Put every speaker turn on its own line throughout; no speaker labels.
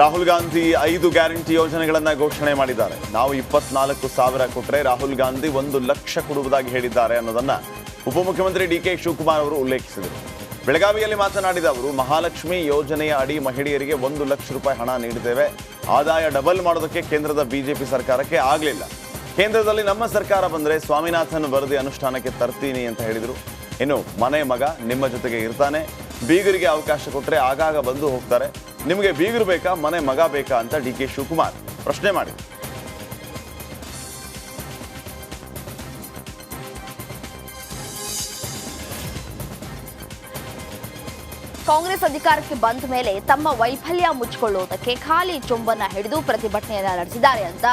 ರಾಹುಲ್ ಗಾಂಧಿ ಐದು ಗ್ಯಾರಂಟಿ ಯೋಜನೆಗಳನ್ನು ಘೋಷಣೆ ಮಾಡಿದ್ದಾರೆ. ನಾವು ಇಪ್ಪತ್ನಾಲ್ಕು ಸಾವಿರ ಕೊಟ್ಟರೆ ರಾಹುಲ್ ಗಾಂಧಿ ಒಂದು ಲಕ್ಷ ಕೊಡುವುದಾಗಿ ಹೇಳಿದ್ದಾರೆ ಅನ್ನೋದನ್ನ ಉಪಮುಖ್ಯಮಂತ್ರಿ ಡಿ ಕೆ ಶಿವಕುಮಾರ್ ಅವರು ಉಲ್ಲೇಖಿಸಿದರು. ಬೆಳಗಾವಿಯಲ್ಲಿ ಮಾತನಾಡಿದ ಅವರು, ಮಹಾಲಕ್ಷ್ಮಿ ಯೋಜನೆಯ ಅಡಿ ಮಹಿಳೆಯರಿಗೆ ಒಂದು ಲಕ್ಷ ರೂಪಾಯಿ ಹಣ ನೀಡಿದ್ದೇವೆ. ಆದಾಯ ಡಬಲ್ ಮಾಡೋದಕ್ಕೆ ಕೇಂದ್ರದ ಬಿಜೆಪಿ ಸರ್ಕಾರಕ್ಕೆ ಆಗಲಿಲ್ಲ. ಕೇಂದ್ರದಲ್ಲಿ ನಮ್ಮ ಸರ್ಕಾರ ಬಂದರೆ ಸ್ವಾಮಿನಾಥನ್ ವರದಿ ಅನುಷ್ಠಾನಕ್ಕೆ ತರ್ತೀನಿ ಅಂತ ಹೇಳಿದರು. ಇನ್ನು ಮನೆ ಮಗ ನಿಮ್ಮ ಜೊತೆಗೆ ಇರ್ತಾನೆ. ಬೀಗರಿಗೆ ಅವಕಾಶ ಕೊಟ್ಟರೆ ಆಗಾಗ ಬಂದು ಹೋಗ್ತಾರೆ. ನಿಮಗೆ ಬೀಗರು ಬೇಕಾ, ಮನೆ ಮಗ ಬೇಕಾ ಅಂತ ಡಿ ಕೆ ಶಿವಕುಮಾರ್ ಪ್ರಶ್ನೆ ಮಾಡಿ
ಕಾಂಗ್ರೆಸ್ ಅಧಿಕಾರಕ್ಕೆ ಬಂದ ಮೇಲೆ ತಮ್ಮ ವೈಫಲ್ಯ ಮುಚ್ಚಿಕೊಳ್ಳುವುದಕ್ಕೆ ಖಾಲಿ ಚೊಂಬನ್ನ ಹಿಡಿದು ಪ್ರತಿಭಟನೆಯನ್ನ ನಡೆಸಿದ್ದಾರೆ ಅಂತ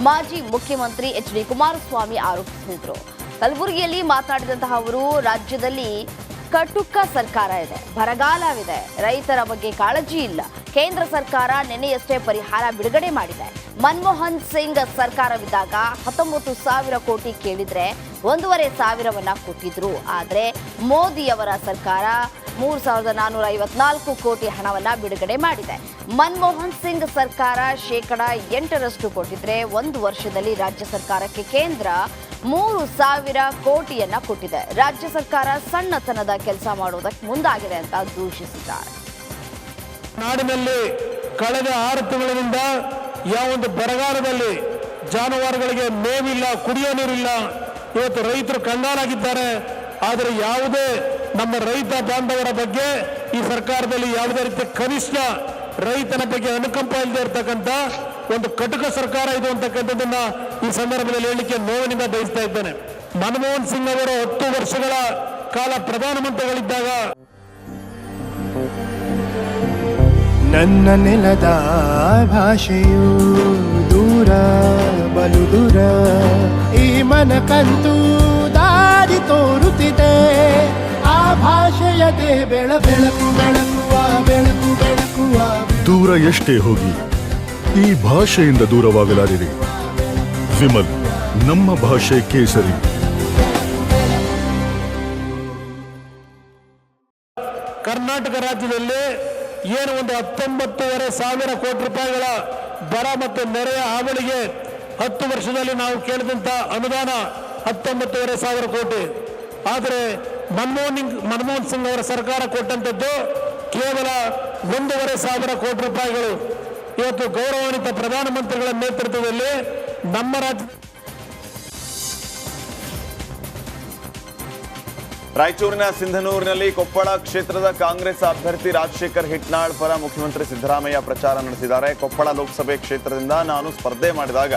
ಮಾಜಿ ಮುಖ್ಯಮಂತ್ರಿ ಎಚ್ ಡಿ ಕುಮಾರಸ್ವಾಮಿ ಆರೋಪಿಸಿದ್ರು. ಕಲಬುರಗಿಯಲ್ಲಿ ಮಾತನಾಡಿದಂತಹ ಅವರು ರಾಜ್ಯದಲ್ಲಿ ಕಟುಕ ಸರ್ಕಾರ ಇದೆ. ಬರಗಾಲವಿದೆ. ರೈತರ ಬಗ್ಗೆ ಕಾಳಜಿ ಇಲ್ಲ. ಕೇಂದ್ರ ಸರ್ಕಾರ ನಿನ್ನೆಯಷ್ಟೇ ಪರಿಹಾರ ಬಿಡುಗಡೆ ಮಾಡಿದೆ. ಮನಮೋಹನ್ ಸಿಂಗ್ ಸರ್ಕಾರವಿದ್ದಾಗ ಹತ್ತೊಂಬತ್ತು ಸಾವಿರ ಕೋಟಿ ಕೇಳಿದ್ರೆ ಒಂದೂವರೆ ಸಾವಿರವನ್ನ ಕೊಟ್ಟಿದ್ರು. ಆದ್ರೆ ಮೋದಿಯವರ ಸರ್ಕಾರ ಮೂರು ಸಾವಿರದ ನಾನ್ನೂರ ಐವತ್ನಾಲ್ಕು ಕೋಟಿ ಹಣವನ್ನ ಬಿಡುಗಡೆ ಮಾಡಿದೆ. ಮನಮೋಹನ್ ಸಿಂಗ್ ಸರ್ಕಾರ ಶೇಕಡ ಎಂಟರಷ್ಟು ಕೊಟ್ಟಿದ್ರೆ ಒಂದು ವರ್ಷದಲ್ಲಿ ರಾಜ್ಯ ಸರ್ಕಾರಕ್ಕೆ ಕೇಂದ್ರ ಮೂರು ಸಾವಿರ ಕೋಟಿಯನ್ನ ಕೊಟ್ಟಿದೆ. ರಾಜ್ಯ ಸರ್ಕಾರ ಸಣ್ಣತನದ ಕೆಲಸ ಮಾಡುವುದಕ್ಕೆ ಮುಂದಾಗಿದೆ ಅಂತ ದೂಷಿಸಿದ್ದಾರೆ.
ನಾಡಿನಲ್ಲಿ ಕಳೆದ ಆರು ತಿಂಗಳಿನಿಂದ ಯಾವೊಂದು ಬರಗಾಲದಲ್ಲಿ ಜಾನುವಾರುಗಳಿಗೆ ಮೇವಿಲ್ಲ, ಕುಡಿಯೋ ನೀರಿಲ್ಲ, ಇವತ್ತು ರೈತರು ಕಂಗಾಲಾಗಿದ್ದಾರೆ. ಆದರೆ ಯಾವುದೇ ನಮ್ಮ ರೈತ ಬಾಂಧವರ ಬಗ್ಗೆ ಈ ಸರ್ಕಾರದಲ್ಲಿ ಯಾವುದೇ ರೀತಿ ಕನಿಷ್ಠ ರೈತನ ಬಗ್ಗೆ ಅನುಕಂಪ ಇಲ್ಲದೆ ಇರತಕ್ಕಂಥ ಒಂದು ಕಟುಕ ಸರ್ಕಾರ ಇದು ಅಂತಕ್ಕಂಥದ್ದನ್ನ ಈ ಸಂದರ್ಭದಲ್ಲಿ ಹೇಳಲಿಕ್ಕೆ ನೋವಿನಿಂದ ಬಯಸ್ತಾ ಇದ್ದೇನೆ. ಮನಮೋಹನ್ ಸಿಂಗ್ ಅವರು ಹತ್ತು ವರ್ಷಗಳ ಕಾಲ ಪ್ರಧಾನಮಂತ್ರಿಗಳಿದ್ದಾಗ
ನನ್ನ ನೆಲದ ಭಾಷೆಯು ದೂರ ಬಲು ದೂರ ಈ ಮನಕಂತೂ ದಾರಿ ತೋರುತ್ತಿದೆ. ಆ ಬೆಳ ಬೆಳಕು ಬೆಳಕುವ ಬೆಳಕು ಬೆಳಕುವ.
ದೂರ ಎಷ್ಟೇ ಹೋಗಿ ಈ ಭಾಷೆಯಿಂದ ದೂರವಾಗಲಾರಿರಿ. ವಿಮಲ್ ನಮ್ಮ ಭಾಷೆ ಕೇಸರಿ.
ಕರ್ನಾಟಕ ರಾಜ್ಯದಲ್ಲಿ ಏನು ಒಂದು ಹತ್ತೊಂಬತ್ತುವರೆ ಸಾವಿರ ಕೋಟಿ ರೂಪಾಯಿಗಳ ಬರ ಮತ್ತು ನೆರೆಯ ಹಾವಳಿಗೆ ಹತ್ತು ವರ್ಷದಲ್ಲಿ ನಾವು ಕೇಳಿದಂತ ಅನುದಾನ ಹತ್ತೊಂಬತ್ತುವರೆ ಸಾವಿರ ಕೋಟಿ. ಆದರೆ ಮನಮೋಹನ್ ಮನಮೋಹನ್ ಸಿಂಗ್ ಅವರ ಸರ್ಕಾರ ಕೊಟ್ಟಂಥದ್ದು ಕೇವಲ ಒಂದೂವರೆ ಸಾವಿರ ಕೋಟಿ ರೂಪಾಯಿಗಳು. ಇವತ್ತು ಗೌರವಾನ್ವಿತ ಪ್ರಧಾನಮಂತ್ರಿಗಳ ನೇತೃತ್ವದಲ್ಲಿ ನಮ್ಮ ರಾಜ್ಯ
ರಾಯಚೂರಿನ ಸಿಂಧನೂರಿನಲ್ಲಿ ಕೊಪ್ಪಳ ಕ್ಷೇತ್ರದ ಕಾಂಗ್ರೆಸ್ ಅಭ್ಯರ್ಥಿ ರಾಜಶೇಖರ್ ಹಿಟ್ನಾಳ್ ಪರ ಮುಖ್ಯಮಂತ್ರಿ ಸಿದ್ದರಾಮಯ್ಯ ಪ್ರಚಾರ ನಡೆಸಿದ್ದಾರೆ. ಕೊಪ್ಪಳ ಲೋಕಸಭೆ ಕ್ಷೇತ್ರದಿಂದ ನಾನು ಸ್ಪರ್ಧೆ ಮಾಡಿದಾಗ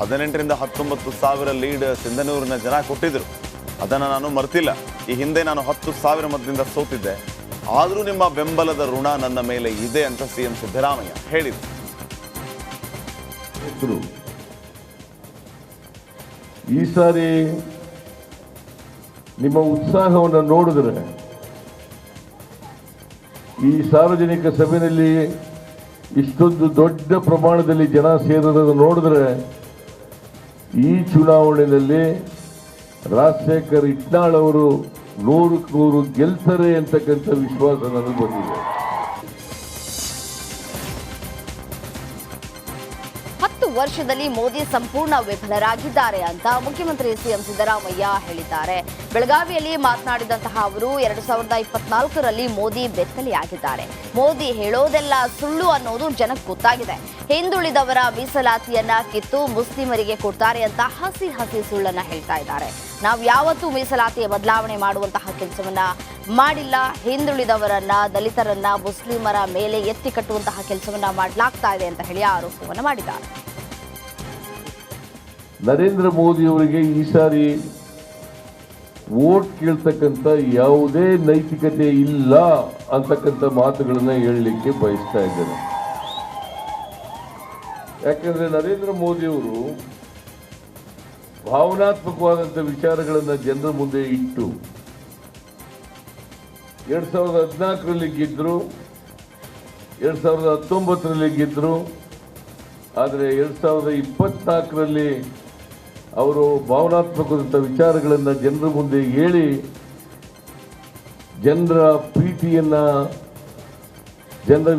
ಹದಿನೆಂಟರಿಂದ ಹತ್ತೊಂಬತ್ತು ಸಾವಿರ ಲೀಡ್ ಸಿಂಧನೂರಿನ ಜನ ಕೊಟ್ಟಿದ್ರು. ಅದನ್ನು ನಾನು ಮರ್ತಿಲ್ಲ. ಈ ಹಿಂದೆ ನಾನು ಹತ್ತು ಸಾವಿರ ಮತದಿಂದ ಸೋತಿದ್ದೆ. ಆದರೂ ನಿಮ್ಮ ಬೆಂಬಲದ ಋಣ ನನ್ನ ಮೇಲೆ ಇದೆ ಅಂತ ಸಿ ಎಂ ಸಿದ್ದರಾಮಯ್ಯ ಹೇಳಿದರು.
ಈ ಸಾರಿ ನಿಮ್ಮ ಉತ್ಸಾಹವನ್ನು ನೋಡಿದ್ರೆ, ಈ ಸಾರ್ವಜನಿಕ ಸಭೆಯಲ್ಲಿ ಇಷ್ಟೊಂದು ದೊಡ್ಡ ಪ್ರಮಾಣದಲ್ಲಿ ಜನ ಸೇರೋದನ್ನು ನೋಡಿದ್ರೆ, ಈ ಚುನಾವಣೆಯಲ್ಲಿ ರಾಜಶೇಖರ್ ಇಟ್ನಾಳ್ ಅವರು ನೂರಕ್ಕೆ ನೂರು ಗೆಲ್ತಾರೆ ಅಂತಕ್ಕಂಥ ವಿಶ್ವಾಸ ನನಗೆ ಬಂದಿದೆ.
ವರ್ಷದಲ್ಲಿ ಮೋದಿ ಸಂಪೂರ್ಣ ವಿಫಲರಾಗಿದ್ದಾರೆ ಅಂತ ಮುಖ್ಯಮಂತ್ರಿ ಸಿಎಂ ಸಿದ್ದರಾಮಯ್ಯ ಹೇಳಿದ್ದಾರೆ. ಬೆಳಗಾವಿಯಲ್ಲಿ ಮಾತನಾಡಿದಂತಹ ಅವರು ಎರಡು ಸಾವಿರದ ಇಪ್ಪತ್ನಾಲ್ಕರಲ್ಲಿ ಮೋದಿ ಬೆತ್ತಲೆಯಾಗಿದ್ದಾರೆ. ಮೋದಿ ಹೇಳೋದೆಲ್ಲ ಸುಳ್ಳು ಅನ್ನೋದು ಜನಕ್ಕೆ ಗೊತ್ತಾಗಿದೆ. ಹಿಂದುಳಿದವರ ಮೀಸಲಾತಿಯನ್ನ ಕಿತ್ತು ಮುಸ್ಲಿಮರಿಗೆ ಕೊಡ್ತಾರೆ ಅಂತ ಹಸಿ ಹಸಿ ಸುಳ್ಳನ್ನ ಹೇಳ್ತಾ ಇದ್ದಾರೆ. ನಾವು ಯಾವತ್ತೂ ಮೀಸಲಾತಿಯ ಬದಲಾವಣೆ ಮಾಡುವಂತಹ ಕೆಲಸವನ್ನ ಮಾಡಿಲ್ಲ. ಹಿಂದುಳಿದವರನ್ನ, ದಲಿತರನ್ನ, ಮುಸ್ಲಿಮರ ಮೇಲೆ ಎತ್ತಿ ಕಟ್ಟುವಂತಹ ಕೆಲಸವನ್ನ ಮಾಡಲಾಗ್ತಾ ಇದೆ ಅಂತ ಹೇಳಿ ಆರೋಪವನ್ನು ಮಾಡಿದ್ದಾರೆ.
ನರೇಂದ್ರ ಮೋದಿ ಅವರಿಗೆ ಈ ಸಾರಿ ಓಟ್ ಕೇಳ್ತಕ್ಕಂಥ ಯಾವುದೇ ನೈತಿಕತೆ ಇಲ್ಲ ಅಂತಕ್ಕಂಥ ಮಾತುಗಳನ್ನು ಹೇಳಲಿಕ್ಕೆ ಬಯಸ್ತಾ ಇದ್ದೇನೆ. ಯಾಕಂದ್ರೆ ನರೇಂದ್ರ ಮೋದಿಯವರು ಭಾವನಾತ್ಮಕವಾದಂಥ ವಿಚಾರಗಳನ್ನು ಜನರ ಮುಂದೆ ಇಟ್ಟು ಎರಡು ಸಾವಿರದ ಹದಿನಾಲ್ಕರಲ್ಲಿ ಗೆದ್ರು, ಎರಡು ಸಾವಿರದ ಹತ್ತೊಂಬತ್ತರಲ್ಲಿ ಗೆದ್ರು, ಆದರೆ ಎರಡು ಸಾವಿರದ ಇಪ್ಪತ್ನಾಲ್ಕರಲ್ಲಿ ಅವರು ಭಾವನಾತ್ಮಕವಾದಂಥ ವಿಚಾರಗಳನ್ನು ಜನರ ಮುಂದೆ ಹೇಳಿ ಜನರ ಪ್ರೀತಿಯನ್ನು ಜನರ